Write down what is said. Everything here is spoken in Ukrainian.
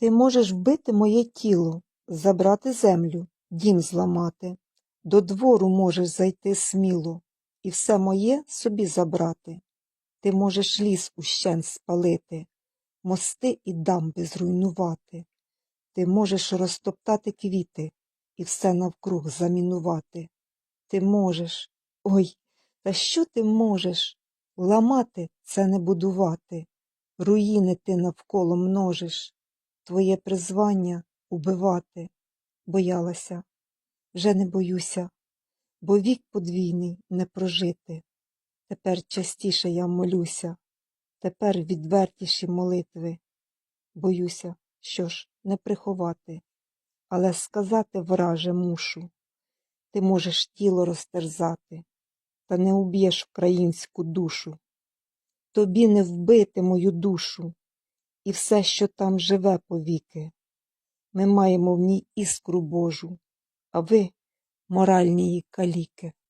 Ти можеш вбити моє тіло, забрати землю, дім зламати, до двору можеш зайти сміло і все моє собі забрати. Ти можеш ліс ущен спалити, мости і дамби зруйнувати. Ти можеш розтоптати квіти і все навкруг замінувати. Ти можеш, ой, та що ти можеш? Ламати це не будувати, руїни ти навколо множиш, твоє призвання убивати. Боялася, вже не боюся, бо вік подвійний не прожити. Тепер частіше я молюся, тепер відвертіші молитви. Боюся, що ж, не приховати, але сказати враже мушу. Ти можеш тіло розтерзати, та не уб'єш українську душу. Тобі не вбити мою душу і все, що там живе повіки. Ми маємо в ній іскру Божу, а ви моральні її каліки.